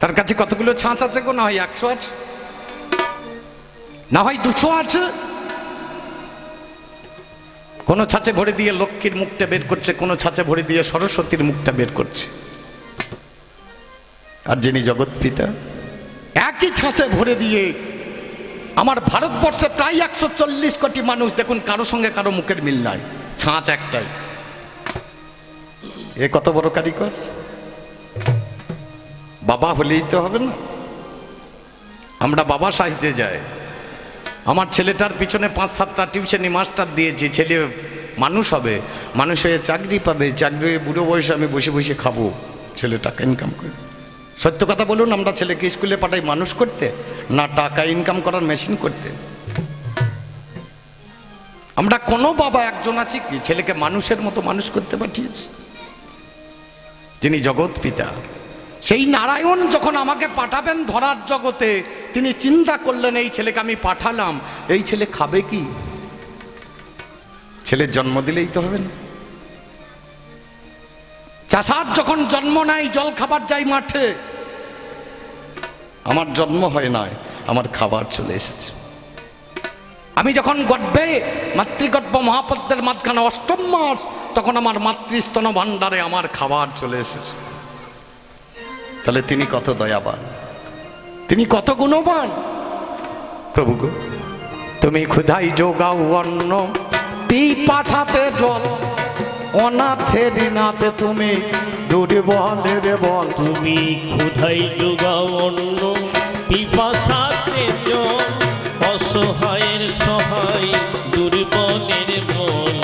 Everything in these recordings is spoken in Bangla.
তার কাছে কতগুলো ছাঁচ আছে গো? না হয় একশো আছে। না হয় দুশো আছে। কোনো ছাঁচে ভরে দিয়ে লক্ষ্মীর মুখটা বের করছে, কোনো ছাঁচে ভরে দিয়ে সরস্বতীর মুখটা বের করছে। আর যিনি জগৎ পিতা, একই ছাঁচে ভরে দিয়ে আমার ভারতবর্ষে প্রায় একশো চল্লিশ কোটি মানুষ, দেখুন কারও সঙ্গে কারও মুখের মিল নাই। ছাঁচ একটাই। এ কত বড় কারিগর? বাবা হলেই তো হবে না। আমরা বাবা সাজতে যাই। আমার ছেলেটার পিছনে পাঁচ, সাতটা টিউশনি মাস্টার দিয়েছি ছেলে মানুষ হবে, মানুষ হয়ে চাকরি পাবে, চাকরি হয়ে বুড়ো বয়সে আমি বসে বসে খাব ছেলে টাকা ইনকাম করে। সত্য কথা বলুন, আমরা ছেলেকে স্কুলে পাঠাই মানুষ করতে, না টাকা ইনকাম করার মেশিন করতে। আমরা কোনো বাবা একজন আছি কি, ছেলেকে মানুষের মতো মানুষ করতে পাঠিয়েছি? যিনি জগৎ পিতা। সেই নারায়ণ যখন আমাকে পাঠাবেন ধরার জগতে, তিনি চিন্তা করলেন, এই ছেলেকে আমি পাঠালাম, এই ছেলে খাবে কি? ছেলের জন্ম দিলেই তো হবে না। চাষার যখন জন্ম নেয়, জল খাবার যায় মাঠে। আমার জন্ম হয় নয় আমার খাবার চলে এসেছে। আমি যখন গর্ভে মাতৃগর্ভ মহাপদ্মের মাঝখানে অষ্টম মাস, তখন আমার মাতৃস্তন ভাণ্ডারে আমার খাবার চলে এসেছে। তাহলে তিনি কত দয়াবান? তিনি কত গুণবান? প্রভু গো তুমি ক্ষুধাই যোগাও অন্ন পিপাসাতে জল অনাথের নাতে তুমি দুর্বলের বল। তুমি ক্ষুধাই যোগাও অন্য পিপাসাতে জল অসহায়ের সহায় দুর্বলের বল।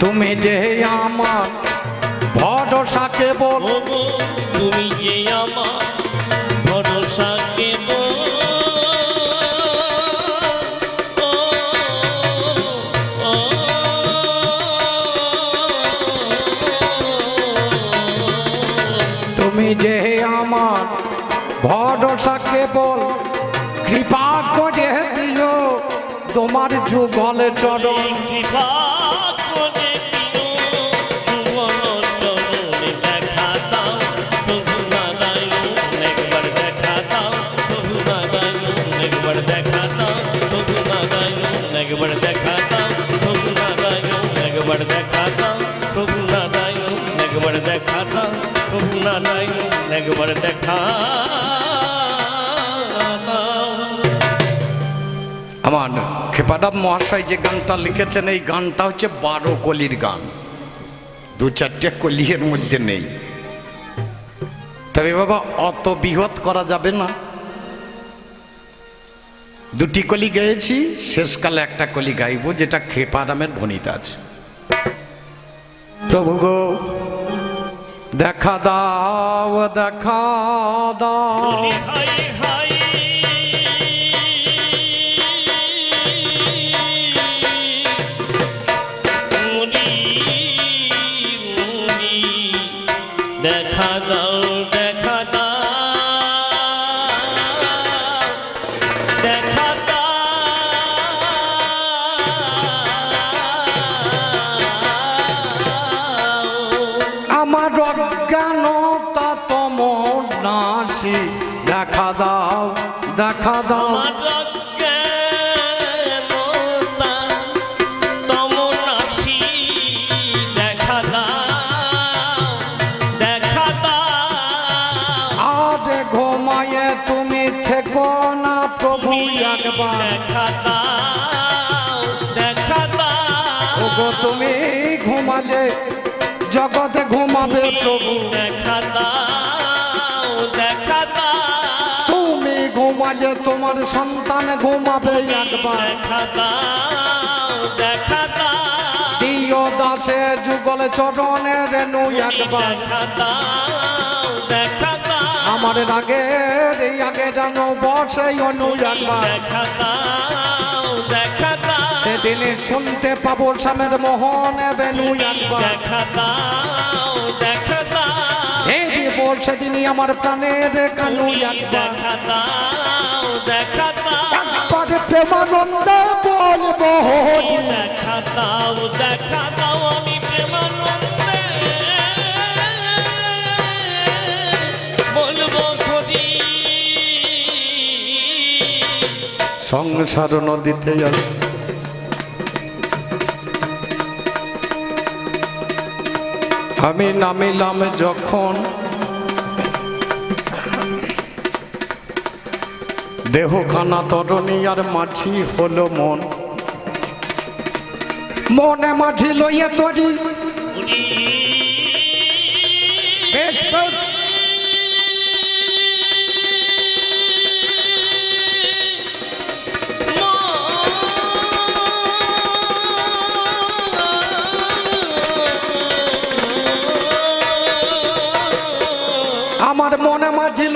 তুমি যে আমার ভরসা কেবল যে আমার ভরসা কেবল কৃপা করে দিও। তোমার যুগল চরণ। কৃপা করে দাও, প্রভু নারায়ণ, একবার দেখা। আমার খেপাডাব মহাশয় যে গানটা লিখেছেন এই গানটা হচ্ছে বারো কলির গান। দু চারটে কলির মধ্যে নেই। তবে বাবা অত বৃহৎ করা যাবে না। দুটি কলি গেয়েছি শেষকালে একটা কলি গাইব যেটা খেপারামের ভনিতা আছে প্রভু গো দেখা দাও দেখা দাও। দেখা দাও। তুমি তোমার সন্তান ঘুমাবে একবার। দাও, দাসে যুগল চরণে রেণু একবার। আমার এই আগে যেন বসে অনু একবার। সেদিন শুনতে পাবো স্বামের মোহন বেনু একবার। দেখা এই যে বলছে আমার প্রাণের কানু দেখা দেখা প্রেমানন্দ দেখা দেখা দাও আমি সংসার নদীতে যাচ্ছে আমি নামিলাম যখন দেহখানা তরণী আর মাঝি হলো মন। মনে মাঝি লইয়া তরি। বেশ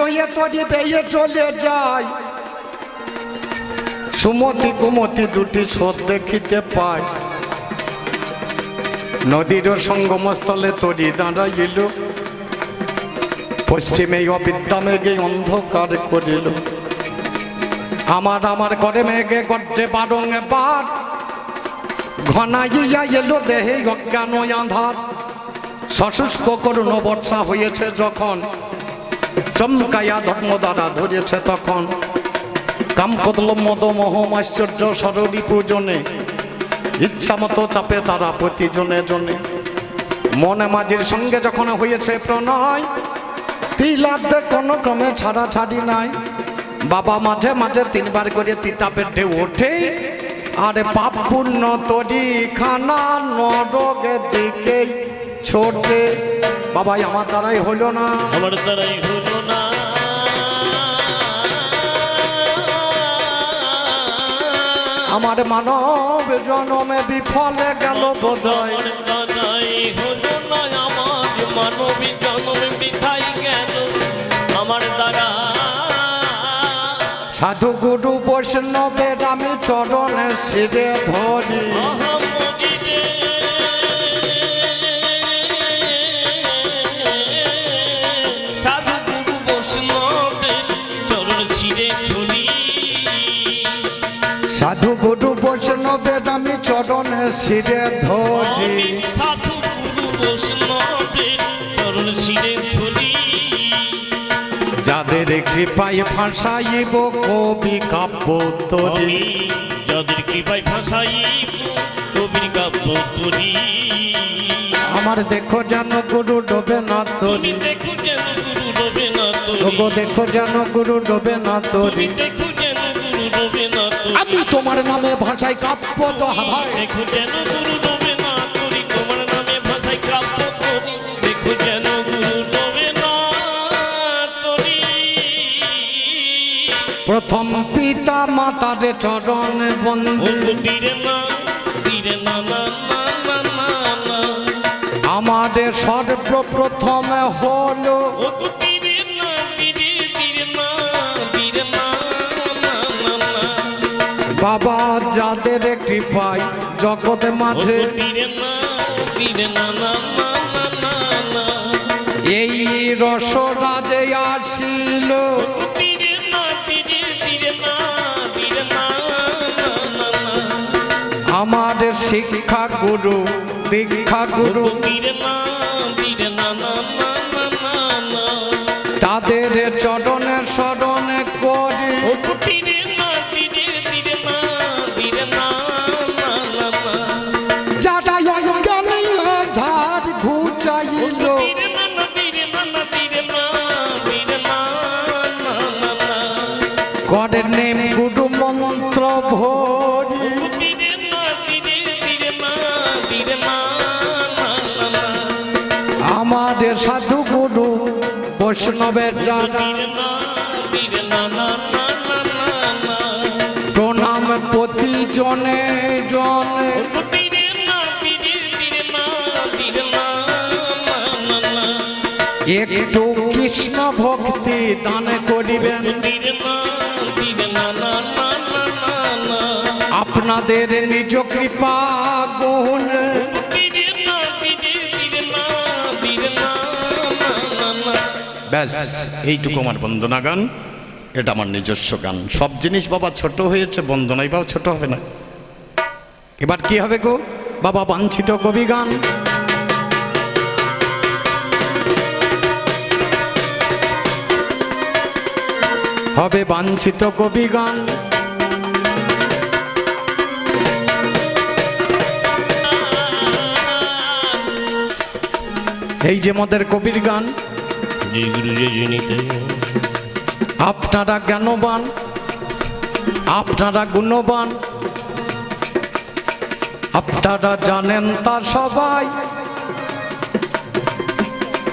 লইয়া তরি বেয়ে চলে যায়। সুমতি কুমতি দুটি স্রোত দেখিতে পায়। নদীর সঙ্গমস্থলে তরি দাঁড়াইল। পশ্চিমে অবিদ্যা মেঘে অন্ধকার করিল। আমার আমার করে মেঘে গর্জে বারং বার ঘনাইয়া এলো দেহে অজ্ঞান আধার। সশুষ্ক করুণ বর্ষা হয়েছে যখন চমকাইয়া ধর্ম দ্বারা ধরেছে তখন। কামকদল মদ মোহম আশ্চর্য সরলী পূজনে। ইচ্ছা মতো চাপে তারা প্রতিজনে জনে। জনে মনে মাঝির সঙ্গে যখন হয়েছে প্রণয় তিলার্ধে কোনো ক্রমে ছাড়া ছাড়ি নাই। বাবা মাঝে মাঝে তিনবার করে তিতা পেটে ওঠে। আরে পাপ পূর্ণ তরি খানা নরকে দিকে ছোটে। বাবাই আমার দ্বারাই হইল না। আমার দ্বারাই হলো না। আমার মানব জনমে বিফলে গেল বোধয় হলো না আমার মানবী জন্ম বৃথাই গেল। আমার দ্বারা সাধু গুরু বৈষ্ণবের আমি চরণে শিরে ধরি। বৈষ্ণবের আমি চরণে শিরে ধরি। সাধু গুরু বৈষ্ণবের চরণ ছিঁড়ে ধরি। যাদের কৃপায় ফাঁসাইব কবি কাব্য তরি যাদের কৃপায় ভাষাই কবির কাব্য তরি আমার দেখো যেন গুরু ডোবে না তরি দেখো যেন গুরু রবে না তরি দেখো যেন গুরু ডোবে না তরি দেখো আমি তোমার নামে ভাষায় কাব্য তো ভাই দেখো যেন গুরু রবে না তরি তোমার নামে ভাষায় কাব্য করি। দেখো যেন গুরু রবে না তরি প্রথম পিতা মাতারে চরণ বন্ধু বীরে দিরে না দিরে না না কৃপায় জগৎ মাঝে এই রসরাজে আসিল আমাদের শিক্ষা গুরু দীক্ষা গুরু তাদের চরণে আমাদের সাধু গুরু, বৈষ্ণবের প্রণাম প্রতি জনে। জনে একটু কৃষ্ণ ভক্তি দান করিবেন। আপনাদের নিজ কৃপা গুণ ব্যাস, এইটুকু আমার বন্দনা গান এটা আমার নিজস্ব গান। সব জিনিস বাবা ছোট হয়েছে, বন্দনাই বাবা ছোট হবে না। এবার কি হবে গো? বাবা বাঞ্ছিত কবি গান। হবে বাঞ্ছিত কবি গান। এই যে মদের কবির গান আপনারা জ্ঞানবান, আপনারা গুণবান, আপনারা জানেন তা সবাই।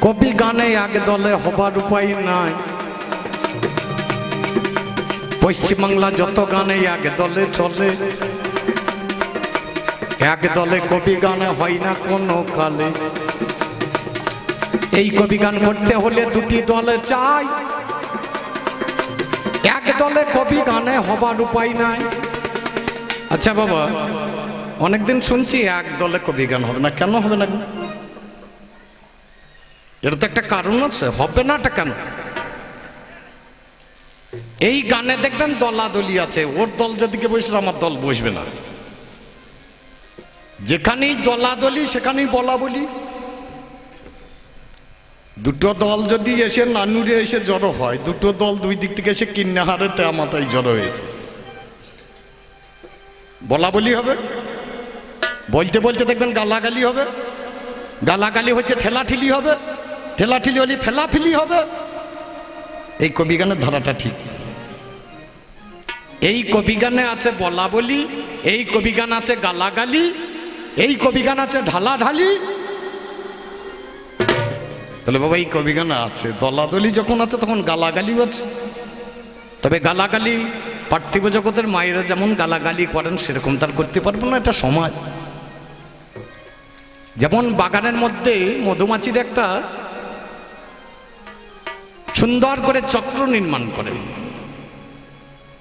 কবি গানে এক দলে হবার উপায় নাই। পশ্চিমবাংলা যত গানে এক দলে চলে। এক দলে কবি গানে হয় না কোনো কালে। এই কবি গান করতে হলে দুটি দলে চাই। এক দলে কবি গানে হবার উপায় নাই। আচ্ছা বাবা, অনেকদিন শুনছি এক দলে কবি গান হবে না, কেন হবে না? এর তো একটা কারণ আছে, হবে না এটা কেন? এই গানে দেখবেন দলাদলি আছে, ওর দল যেদিকে বসে আমার দল বসবে না। যেখানেই দলাদলি, সেখানেই বলা বলি দুটো দল যদি এসে নানুরে এসে জড়ো হয়, দুটো দল দুই দিক থেকে এসে কিন্নাহারে তেমাতাই জড়ো হয়েছে বলা বলি হবে? বলতে বলতে দেখবেন গালাগালি হবে। গালাগালি হচ্ছে ঠেলাঠিলি হবে। ঠেলাঠিলি হলে ফেলাফিলি হবে। এই কবিগানের ধারাটা ঠিক। এই কবিগানে আছে বলা বলি, এই কবিগান আছে গালাগালি, এই কবিগান আছে ঢালাঢালি। তাহলে বাবা, এই কবিগান আছে, দলাদলি যখন আছে তখন গালাগালিও আছে। তবে গালাগালি পার্থিব জগতের মায়েরা যেমন গালাগালি করেন, সেরকম তার করতে পারব না এটা সমাজ। যেমন বাগানের মধ্যে মধুমাছির একটা সুন্দর করে চক্র নির্মাণ করেন।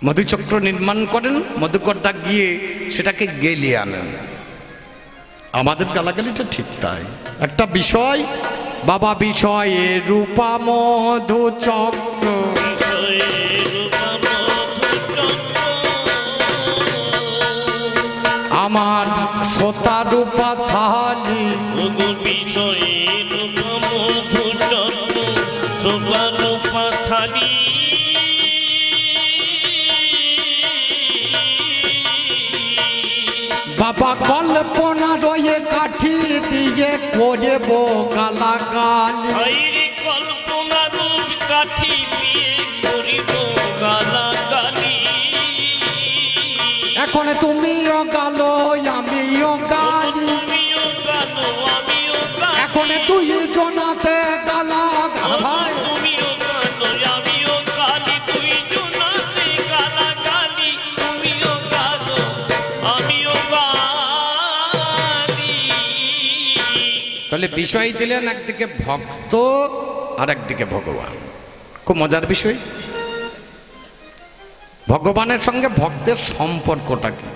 মধুচক্র নির্মাণ করেন, মধুকরটা গিয়ে সেটাকে গেলিয়ে আনেন। আমাদের গালাগালিটা ঠিক তাই। একটা বিষয় বাবা বিষয়ে রূপা মধু চক্র। আমার শ্রোতা রূপা থালি। বিষয়ে রূপা মধু চক্র কল্পনা রয়ে কাঠি দিয়ে করব গালাগাল। কল্পনা রূপ কাঠি দিয়ে করিব গালাগালি। এখন তুমিও তাহলে বিষয় দিলেন একদিকে ভক্ত আর একদিকে ভগবান। খুব মজার বিষয়। ভগবানের সঙ্গে ভক্তের সম্পর্কটা কি?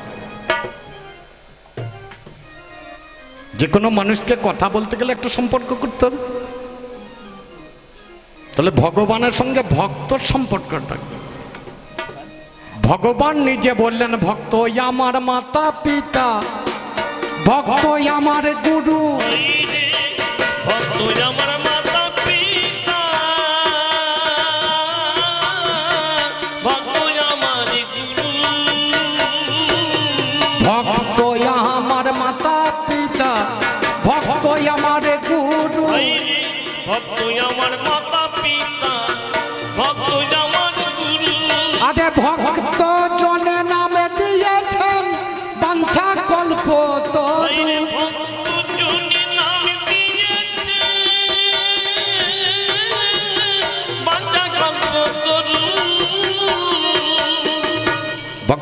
যে কোনো মানুষকে কথা বলতে গেলে একটা সম্পর্ক করতে হবে। তাহলে ভগবানের সঙ্গে ভক্তর সম্পর্কটা ভগবান নিজে বললেন, ভক্ত আমার মাতা পিতা ভক্ত আমার গুরু। ভক্ত আমার মাতা পিতা ভক্ত আমার গুরু। ভক্ত আমার মাতা পিতা ভক্ত আমার গুরু। আরে ভক্ত জনে নামে দিয়েছেন বাঞ্ছা কল্প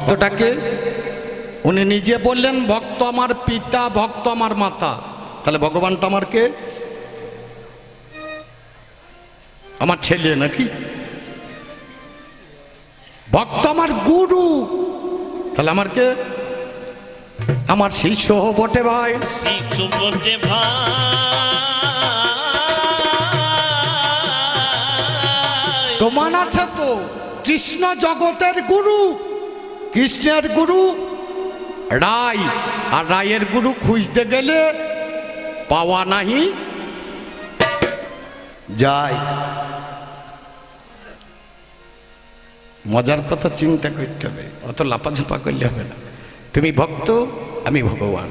ভক্তটাকে উনি নিজে বললেন ভক্ত আমার পিতা ভক্ত আমার মাতা। তাহলে ভগবানটা আমার কে? আমার ছেলে নাকি? ভক্ত আমার গুরু। তাহলে আমার কে? আমার শিষ্য বটে ভাই। বটে ভাই। প্রমাণ আছে তো কৃষ্ণ জগতের গুরু। কৃষ্ণের গুরু, রায়। আর রায়ের গুরু খুঁজতে গেলে পাওয়া নাহি। যায় মজার কথা চিন্তা করতে হবে অত লাপাঝাপা করলে হবে না। তুমি ভক্ত, আমি ভগবান।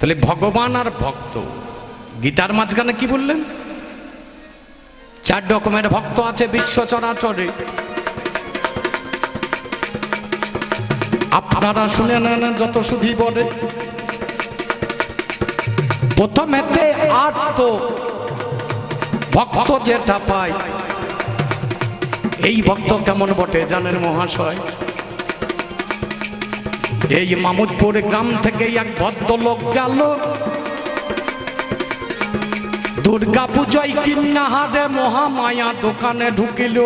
তাহলে ভগবান আর ভক্ত, গীতার মাঝখানে কি বললেন? চার রকমের ভক্ত আছে বিশ্ব চরাচরে আপনারা শুনে নেন যত শুধু বলে প্রথমেতে আত্ম ভক্ত যেটা পায়, এই ভক্ত কেমন বটে জানেন মহাশয়? এই মামুদপুর গ্রাম থেকে এক ভদ্রলোক গেল। দুর্গা পুজোয় কিন্নাহারে মহামায়া দোকানে ঢুকিল।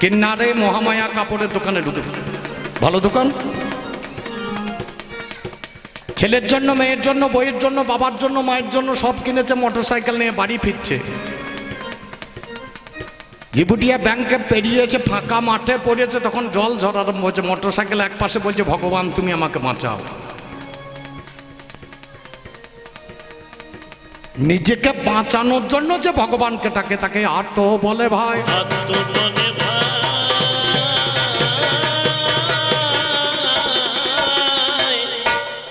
কিন্নারে মহামায়া কাপড়ের দোকানে ঢুকিল। ভালো দোকান? ছেলের জন্য, মেয়ের জন্য, বইয়ের জন্য, বাবার জন্য, মায়ের জন্য সব কিনেছে মোটর সাইকেল নিয়ে বাড়ি ফিরছে। জিবুটিয়া ব্যাংকে পেরিয়েছে, ফাঁকা মাঠে পড়েছে, তখন জল ঝরা আরম্ভ হয়েছে। মোটরসাইকেল এক পাশে বলছে, ভগবান, তুমি আমাকে বাঁচাও। নিজেকে বাঁচানোর জন্য যে ভগবানকে ডাকে, তাকে আর তো বলে ভাই।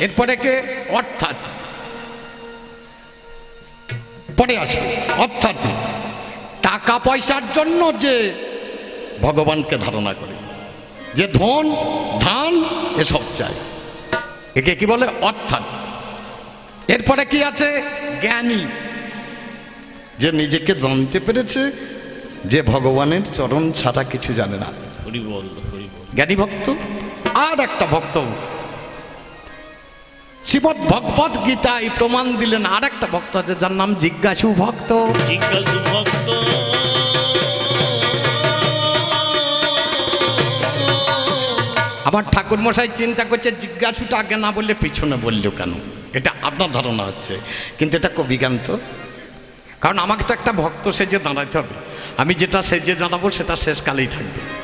এরপরে কে? অর্থাৎ। পরে আসবে। অর্থাৎ টাকা পয়সার জন্য যে ভগবানকে ধারণা করে যে ধন ধান এসব চায় একে কি বলে? অর্থাৎ। এরপরে কি আছে? জ্ঞানী। যে নিজেকে জানতে পেরেছে যে ভগবানের চরণ ছাড়া কিছু জানে না। জ্ঞানী ভক্ত? আর একটা ভক্ত শ্রীমদ ভগবত গীতায় প্রমাণ দিলেন আর একটা ভক্ত আছে যার নাম জিজ্ঞাসু ভক্ত। জিজ্ঞাসু ভক্ত। আমার ঠাকুর মশাই চিন্তা করছে জিজ্ঞাসুটা আগে না বললে পিছনে বলল কেন? এটা আপনার ধারণা হচ্ছে কিন্তু এটা কবিগান্ত কারণ আমাকে তো একটা ভক্ত সেজে দাঁড়াতে হবে। আমি যেটা সেজে জানাব সেটা শেষকালেই থাকবে।